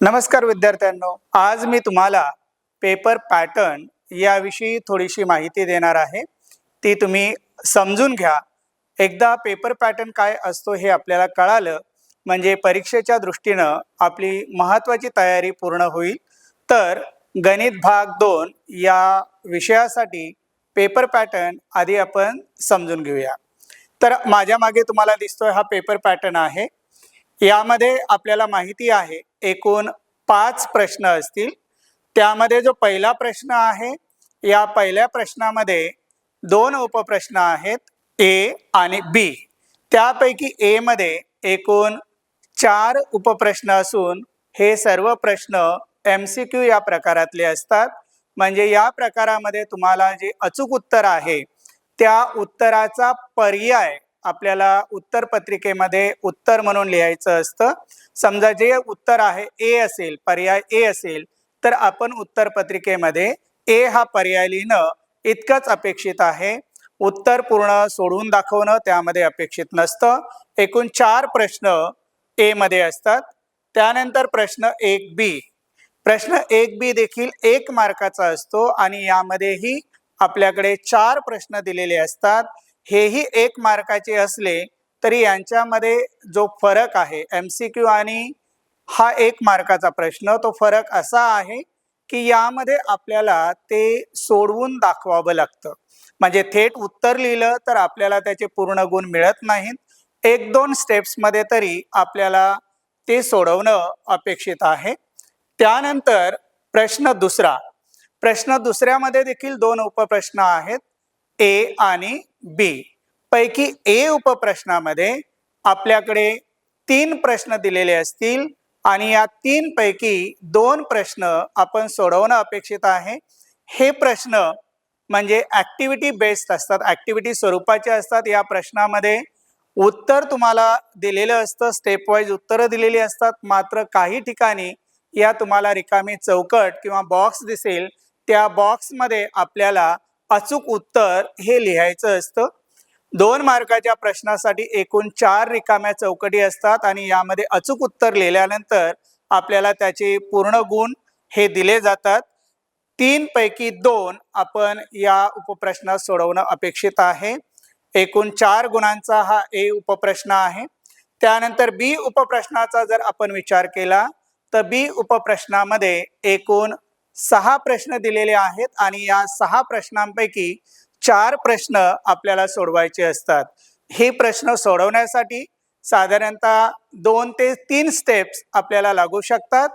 नमस्कार विद्यार्थ्यांनो आज मी तुम्हाला पेपर पॅटर्न याविषयी थोडीशी माहिती देणार आहे. ती तुम्ही समजून घ्या. एकदा पेपर पॅटर्न काय असतो हे आपल्याला कळालं म्हणजे परीक्षेच्या दृष्टीनं आपली महत्त्वाची तयारी पूर्ण होईल. तर गणित भाग दोन या विषयासाठी पेपर पॅटर्न आधी आपण समजून घेऊया. तर माझ्या मागे तुम्हाला दिसतोय हा पेपर पॅटर्न आहे. यामध्ये आपल्याला माहिती आहे एकूण पाच प्रश्न असतील. त्यामध्ये जो पहिला प्रश्न आहे या पहिल्या प्रश्नामध्ये दोन उपप्रश्न आहेत ए आणि बी. त्यापैकी एमध्ये एकूण चार उपप्रश्न असून हे सर्व प्रश्न एम सी क्यू या प्रकारातले असतात. म्हणजे या प्रकारामध्ये तुम्हाला जे अचूक उत्तर आहे त्या उत्तराचा पर्याय आपल्याला उत्तर पत्रिकेमध्ये उत्तर म्हणून लिहायचं असतं. समजा जे उत्तर आहे ए असेल पर्याय ए असेल तर आपण उत्तर पत्रिकेमध्ये ए हा पर्याय लिहिणं इतकंच अपेक्षित आहे. उत्तर पूर्ण सोडून दाखवणं त्यामध्ये अपेक्षित नसतं. एकूण चार प्रश्न ए मध्ये असतात. त्यानंतर प्रश्न एक बी प्रश्न एक बी देखील एक मार्काचा असतो आणि यामध्येही आपल्याकडे चार प्रश्न दिलेले असतात. हेही एक मार्काचे असले तरी यांच्यामध्ये जो फरक आहे एम सी क्यू आणि हा एक मार्काचा प्रश्न तो फरक असा आहे की यामध्ये आपल्याला ते सोडवून दाखवावं लागतं. म्हणजे थेट उत्तर लिहिलं तर आपल्याला त्याचे पूर्ण गुण मिळत नाहीत. एक दोन स्टेप्समध्ये तरी आपल्याला ते सोडवणं अपेक्षित आहे. त्यानंतर प्रश्न दुसरा. प्रश्न दुसऱ्यामध्ये देखील दोन उपप्रश्न आहेत ए आणि बी. पैकी ए उपप्रश्नामध्ये आपल्याकडे तीन प्रश्न दिलेले असतील आणि या तीन पैकी दोन प्रश्न आपण सोडवणं अपेक्षित आहे. हे प्रश्न म्हणजे ॲक्टिव्हिटी बेस्ड असतात. ॲक्टिव्हिटी स्वरूपाचे असतात. या प्रश्नामध्ये उत्तर तुम्हाला दिलेलं असतं. स्टेप वाईज उत्तरं दिलेली असतात. मात्र काही ठिकाणी या तुम्हाला रिकामी चौकट किंवा बॉक्स दिसेल. त्या बॉक्समध्ये आपल्याला अचूक उत्तर हे लिहायचं असतं. दोन मार्काच्या प्रश्नासाठी एकूण चार रिकाम्या चौकटी असतात आणि यामध्ये अचूक उत्तर लिहिल्यानंतर आपल्याला त्याचे पूर्ण गुण हे दिले जातात. तीन पैकी दोन आपण या उपप्रश्नात सोडवणं अपेक्षित आहे. एकूण चार गुणांचा हा ए उपप्रश्न आहे. त्यानंतर बी उपप्रश्नाचा जर आपण विचार केला तर बी उपप्रश्नामध्ये एकूण सहा प्रश्न दिलेले आहेत आणि या सहा प्रश्नांपैकी चार प्रश्न आपल्याला सोडवायचे असतात. हे प्रश्न सोडवण्यासाठी साधारणतः दोन ते तीन स्टेप्स आपल्याला लागू शकतात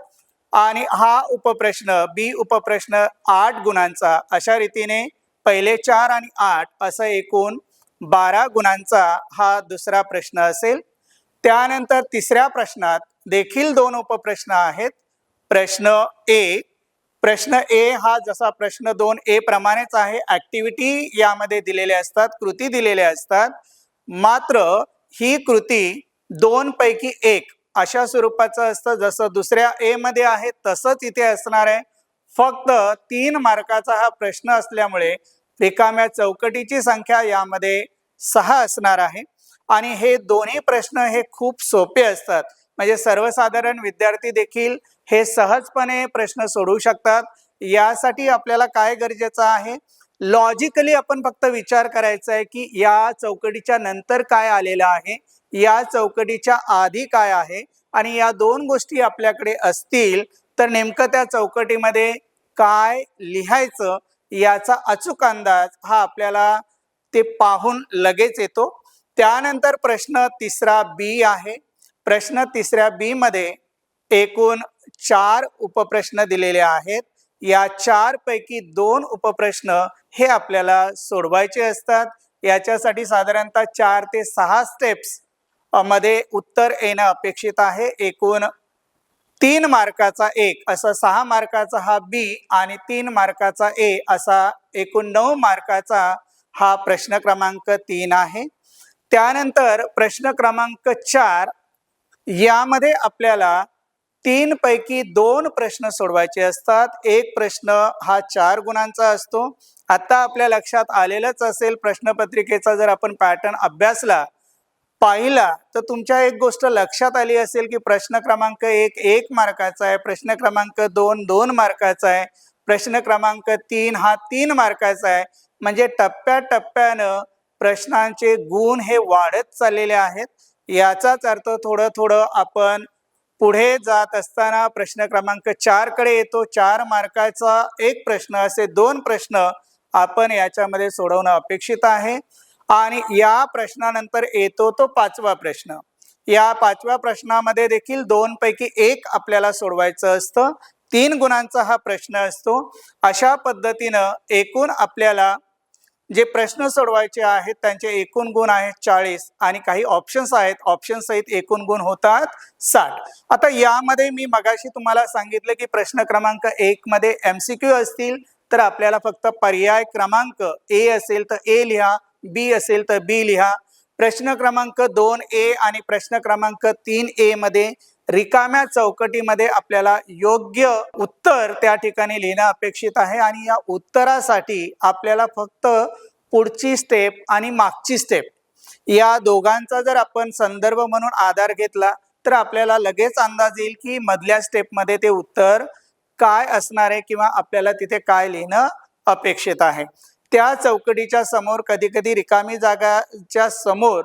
आणि हा उपप्रश्न बी उपप्रश्न आठ गुणांचा अशा रीतीने पहिले चार आणि आठ असं एकूण बारा गुणांचा हा दुसरा प्रश्न असेल. त्यानंतर तिसऱ्या प्रश्नात देखील दोन उपप्रश्न आहेत. प्रश्न एक प्रश्न ए हा जसा प्रश्न दोन ए प्रमाणेच आहे ऍक्टिव्हिटी यामध्ये दिलेल्या असतात कृती दिलेल्या असतात. मात्र ही कृती दोन पैकी एक अशा स्वरूपाचं असतं जसं दुसऱ्या ए मध्ये आहे तसंच इथे असणार आहे. फक्त तीन मार्काचा हा प्रश्न असल्यामुळे रिकाम्या चौकटीची संख्या यामध्ये सहा असणार आहे. आणि हे दोन्ही प्रश्न हे खूप सोपे असतात. म्हणजे सर्वसाधारण विद्यार्थी देखील हे सहजपणे प्रश्न सोडवू शकतात. यासाठी आपल्याला काय गरजेचं आहे? लॉजिकली आपण फक्त विचार करायचा आहे की या चौकटीच्या नंतर काय आलेलं आहे? या चौकटीच्या आधी काय आहे? आणि या दोन गोष्टी आपल्याकडे असतील तर नेमकं त्या चौकटीमध्ये काय लिहायचं? याचा अचूक अंदाज हा आपल्याला ते पाहून लगेच येतो. त्यानंतर प्रश्न तिसरा बी आहे. प्रश्न तिसऱ्या बी मध्ये एकूण चार उपप्रश्न दिलेले आहेत. या चार पैकी दोन उपप्रश्न हे आपल्याला सोडवायचे असतात. याच्यासाठी साधारणतः चार ते सहा स्टेप्समध्ये उत्तर येणं अपेक्षित आहे. एकूण तीन मार्काचा एक असा सहा मार्काचा हा बी आणि तीन मार्काचा ए असा एकूण नऊ मार्काचा हा प्रश्न क्रमांक तीन आहे. त्यानंतर प्रश्न क्रमांक चार यामध्ये आपल्याला तीन पैकी दोन प्रश्न सोडवायचे असतात. एक प्रश्न हा चार गुणांचा असतो. आता आपल्या लक्षात आलेलंच असेल प्रश्नपत्रिकेचा जर आपण पॅटर्न अभ्यासला पाहिला तर तुमच्या एक गोष्ट लक्षात आली असेल की प्रश्न क्रमांक एक एक मार्काचा आहे. प्रश्न क्रमांक दोन दोन मार्काचा आहे. प्रश्न क्रमांक तीन हा तीन मार्काचा आहे. म्हणजे टप्प्याटप्प्यानं प्रश्नांचे गुण हे वाढत चाललेले आहेत. याचाच अर्थ थोडं थोडं आपण पुढे जात असताना प्रश्न क्रमांक चारकडे येतो. चार मार्काचा एक प्रश्न असे दोन प्रश्न आपण याच्यामध्ये सोडवणं अपेक्षित आहे. आणि या प्रश्नानंतर येतो तो पाचवा प्रश्न. या पाचव्या प्रश्नामध्ये देखील दोन पैकी एक आपल्याला सोडवायचं असतं. तीन गुणांचा हा प्रश्न असतो. अशा पद्धतीनं एकूण आपल्याला जे प्रश्न सोडवायचे आहेत त्यांचे एकूण गुण आहेत चाळीस आणि काही ऑप्शन्स आहेत. ऑप्शन सहित एकूण गुण होतात साठ. आता यामध्ये मी मगाशी तुम्हाला सांगितलं की प्रश्न क्रमांक एक मध्ये एमसीक्यू असतील तर आपल्याला फक्त पर्याय क्रमांक ए असेल तर ए लिहा बी असेल तर बी लिहा. प्रश्न क्रमांक दोन ए आणि प्रश्न क्रमांक तीन ए मध्ये रिकाम्या चौकटीमध्ये आपल्याला योग्य उत्तर त्या ठिकाणी लिहिणं अपेक्षित आहे आणि या उत्तरासाठी आपल्याला फक्त पुढची स्टेप आणि मागची स्टेप या दोघांचा जर आपण संदर्भ म्हणून आधार घेतला तर आपल्याला लगेच अंदाज येईल की मधल्या स्टेपमध्ये ते उत्तर काय असणार आहे किंवा आपल्याला तिथे काय लिहिणं अपेक्षित आहे. त्या चौकटीच्या समोर कधी कधी रिकामी जागाच्या समोर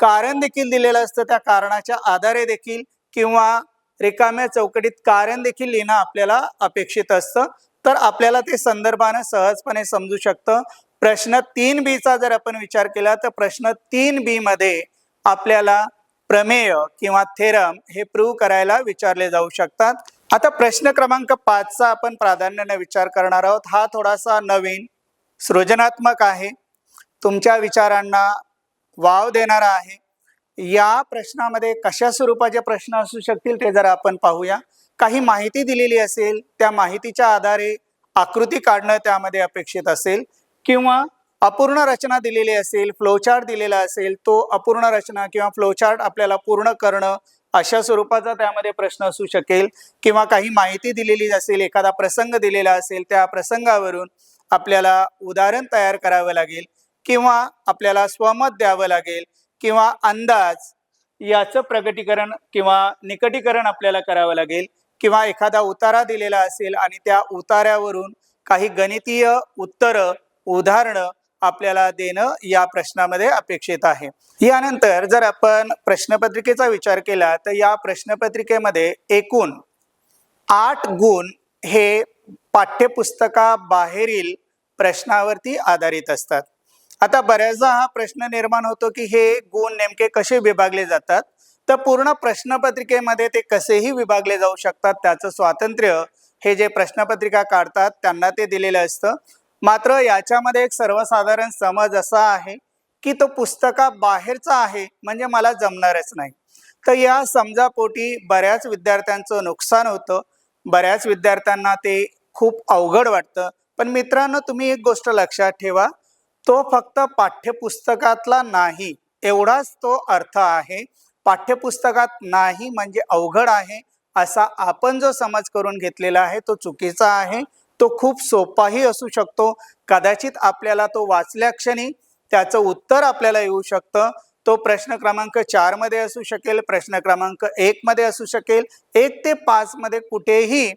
कारण देखील दिलेलं असतं त्या कारणाच्या आधारे देखील किंवा रिकाम्या चौकटीत कारण देखील लिहिणं आपल्याला अपेक्षित असतं. तर आपल्याला ते संदर्भानं सहजपणे समजू शकतं. प्रश्न तीन बीचा जर आपण विचार केला तर प्रश्न तीन बी मध्ये आपल्याला प्रमेय किंवा थेरम हे प्रूव्ह करायला विचारले जाऊ शकतात. आता प्रश्न क्रमांक पाचचा आपण प्राधान्याने विचार करणार आहोत. हा थोडासा नवीन सृजनात्मक आहे. तुमच्या विचारांना वाव देणारा आहे. या प्रश्नामध्ये कशा स्वरूपाचे प्रश्न असू शकतील ते जरा आपण पाहूया. काही माहिती दिलेली असेल त्या माहितीच्या आधारे आकृती काढणं त्यामध्ये अपेक्षित असेल. किंवा अपूर्ण रचना दिलेली असेल फ्लोचार्ट दिलेला असेल तो अपूर्ण रचना किंवा फ्लोचार्ट आपल्याला पूर्ण करणं अशा स्वरूपाचा त्यामध्ये प्रश्न असू शकेल. किंवा काही माहिती दिलेली असेल एखादा प्रसंग दिलेला असेल त्या प्रसंगावरून आपल्याला उदाहरण तयार करावं लागेल. किंवा आपल्याला स्वमत द्यावं लागेल. किंवा अंदाज याचं प्रगटीकरण किंवा निकटीकरण आपल्याला करावं लागेल. किंवा एखादा उतारा दिलेला असेल आणि त्या उतार्यावरून काही गणितीय उत्तरं उदाहरणं आपल्याला देणं या प्रश्नामध्ये अपेक्षित आहे. यानंतर जर आपण प्रश्नपत्रिकेचा विचार केला तर या प्रश्नपत्रिकेमध्ये एकूण आठ गुण हे पाठ्यपुस्तकाबाहेरील प्रश्नावरती आधारित असतात. आता बऱ्याचदा हा प्रश्न निर्माण होतो की हे गुण नेमके कसे विभागले जातात? तर पूर्ण प्रश्नपत्रिकेमध्ये ते कसेही विभागले जाऊ शकतात त्याचं स्वातंत्र्य हे जे प्रश्नपत्रिका काढतात त्यांना ते दिलेलं असतं. मात्र याच्यामध्ये एक सर्वसाधारण समज असा आहे की तो पुस्तका बाहेरचा आहे म्हणजे मला जमणारच नाही. तर या समजापोटी बऱ्याच विद्यार्थ्यांचं नुकसान होतं. बऱ्याच विद्यार्थ्यांना ते खूप अवघड वाटतं. पण मित्रांनो तुम्ही एक गोष्ट लक्षात ठेवा. तो फक्त पाठ्यपुस्तकातला नाही एवढाच तो अर्थ आहे. पाठ्यपुस्तकात नाही म्हणजे अवघड आहे असा आपण जो समज करून घेतलेला आहे तो चुकीचा आहे. तो खूप सोपाही असू शकतो. कदाचित आपल्याला तो वाचल्या क्षणी त्याचं उत्तर आपल्याला येऊ शकतं. तो प्रश्न क्रमांक चारमध्ये असू शकेल प्रश्न क्रमांक एक मध्ये असू शकेल एक ते पाच मध्ये कुठेही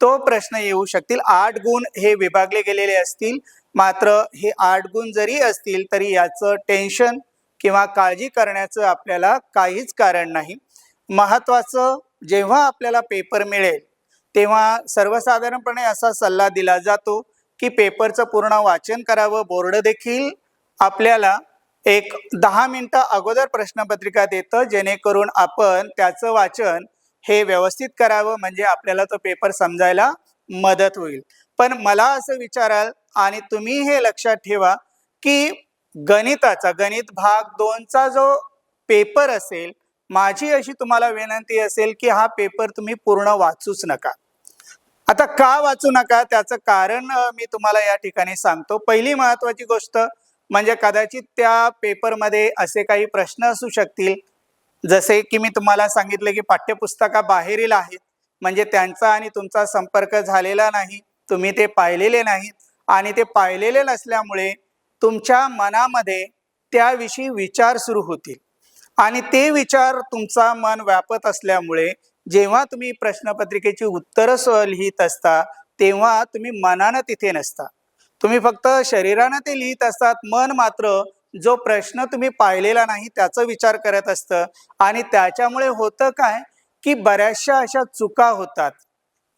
तो प्रश्न येऊ शकतील. आठ गुण हे विभागले गेलेले असतील. मात्र हे आठ गुण जरी असतील तरी याचं टेन्शन किंवा काळजी करण्याचं आपल्याला काहीच कारण नाही. महत्त्वाचं जेव्हा आपल्याला पेपर मिळेल तेव्हा सर्वसाधारणपणे असा सल्ला दिला जातो की पेपरचं पूर्ण वाचन करावं. बोर्ड देखील आपल्याला एक दहा मिनटं अगोदर प्रश्नपत्रिका देतं जेणेकरून आपण त्याचं वाचन हे व्यवस्थित करावं म्हणजे आपल्याला तो पेपर समजायला मदत होईल. पण मला असं विचाराल आणि तुम्ही हे लक्षात ठेवा की गणिताचा गणित भाग दोनचा जो पेपर असेल माझी अशी तुम्हाला विनंती असेल की हा पेपर तुम्ही पूर्ण वाचूच नका. आता का वाचू नका? त्याचं कारण मी तुम्हाला या ठिकाणी सांगतो. पहिली महत्वाची गोष्ट म्हणजे कदाचित त्या पेपरमध्ये असे काही प्रश्न असू शकतील. जसे की मी तुम्हाला सांगितले की पाठ्यपुस्तका बाहेरील आहेत म्हणजे त्यांचा आणि तुमचा संपर्क झालेला नाही तुम्ही ते पाहिलेले नाहीत आणि ते पाहिलेले नसल्यामुळे तुमच्या मनामध्ये त्याविषयी विचार सुरू होतील. आणि ते विचार तुमचा मन व्यापत असल्यामुळे जेव्हा तुम्ही प्रश्नपत्रिकेची उत्तरं स- लिहित असता तेव्हा तुम्ही मनानं तिथे नसता. तुम्ही फक्त शरीरानं ते लिहित असतात मन मात्र जो प्रश्न तुम्ही पाहिलेला नाही त्याचा विचार करत असतं. आणि त्याच्यामुळे होतं काय की बऱ्याचशा अशा चुका होतात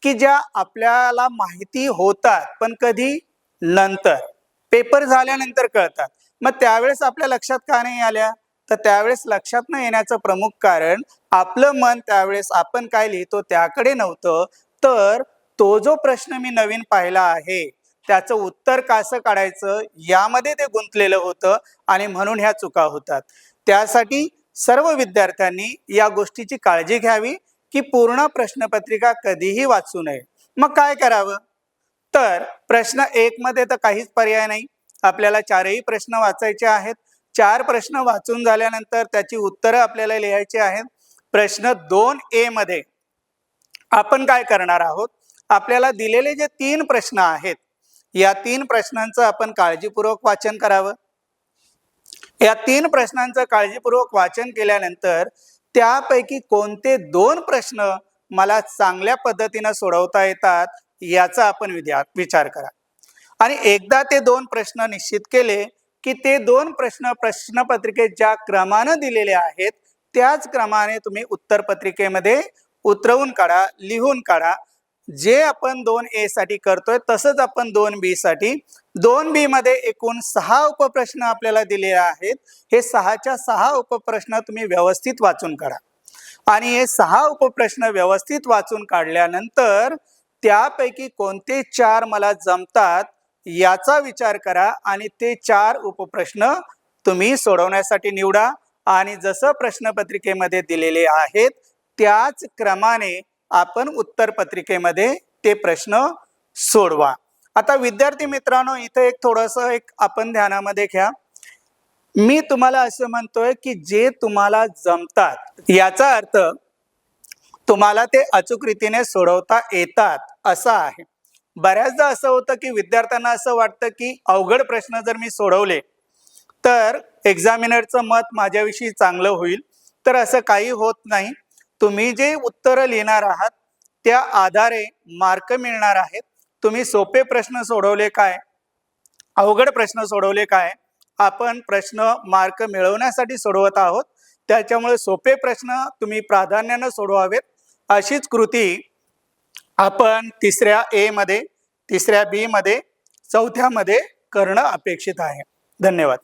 की ज्या आपल्याला माहिती होतात पण कधी नंतर. पेपर झाल्यानंतर कळतात. मग त्यावेळेस आपल्या लक्षात का नाही आल्या? तर त्यावेळेस लक्षात न येण्याचं प्रमुख कारण आपलं मन त्यावेळेस आपण काय लिहितो त्याकडे नव्हतं. तर तो जो प्रश्न मी नवीन पाहिला आहे त्याचं उत्तर कसं काढायचं यामध्ये ते गुंतलेलं होतं आणि म्हणून ह्या चुका होतात. त्यासाठी सर्व विद्यार्थ्यांनी या गोष्टीची काळजी घ्यावी की पूर्ण प्रश्नपत्रिका कधीही वाचू नये. मग काय करावं? तर प्रश्न एक मध्ये तर काहीच पर्याय नाही. आपल्याला चारही प्रश्न वाचायचे आहेत. चार प्रश्न वाचून झाल्यानंतर त्याची उत्तरं आपल्याला लिहायची आहेत. प्रश्न दोन ए मध्ये आपण काय करणार आहोत? आपल्याला दिलेले जे तीन प्रश्न आहेत या तीन प्रश्नांचं आपण काळजीपूर्वक वाचन करावं. या तीन प्रश्नांचं काळजीपूर्वक वाचन केल्यानंतर त्यापैकी कोणते दोन प्रश्न मला चांगल्या पद्धतीनं सोडवता येतात याचा आपण विद्या विचार करा. आणि एकदा ते दोन प्रश्न निश्चित केले की ते दोन प्रश्न प्रश्नपत्रिकेत ज्या क्रमानं दिलेले आहेत त्याच क्रमाने तुम्ही उत्तरपत्रिकेमध्ये उतरवून काढा लिहून काढा जे आपण दोन ए साठी करतोय तसंच आपण दोन बी साठी. दोन बी मध्ये एकूण सहा उपप्रश्न आपल्याला दिलेले आहेत. हे सहाच्या सहा उपप्रश्न तुम्ही व्यवस्थित वाचून काढा. आणि हे सहा उपप्रश्न व्यवस्थित वाचून काढल्यानंतर त्यापैकी कोणते चार मला जमतात याचा विचार करा आणि ते चार उपप्रश्न तुम्ही सोडवण्यासाठी निवडा. आणि जसं प्रश्नपत्रिकेमध्ये दिलेले आहेत त्याच क्रमाने आपण उत्तर पत्रिकेमध्ये ते प्रश्न सोडवा. आता विद्यार्थी मित्रांनो इथं एक थोडंसं एक आपण ध्यानामध्ये घ्या. मी तुम्हाला असं म्हणतोय की जे तुम्हाला जमतात याचा अर्थ तुम्हाला ते अचूक रीतीने सोडवता येतात असं आहे. बऱ्याचदा असं होतं की विद्यार्थ्यांना असं वाटतं की अवघड प्रश्न जर मी सोडवले तर एक्झामिनरचं मत माझ्याविषयी चांगलं होईल. तर असं काही होत नाही. तुम्ही जे उत्तरं लिहिणार आहात त्या आधारे मार्क मिळणार आहेत. तुम्ही सोपे प्रश्न सोडवले काय? अवघड प्रश्न सोडवले काय? आपण प्रश्न मार्क मिळवण्यासाठी सोडवत आहोत. त्याच्यामुळे सोपे प्रश्न तुम्ही प्राधान्यानं सोडवावेत. अशीच कृती आपण तिसऱ्या ए मध्ये तिसऱ्या बी मध्ये चौथ्यामध्ये करणं अपेक्षित आहे. धन्यवाद.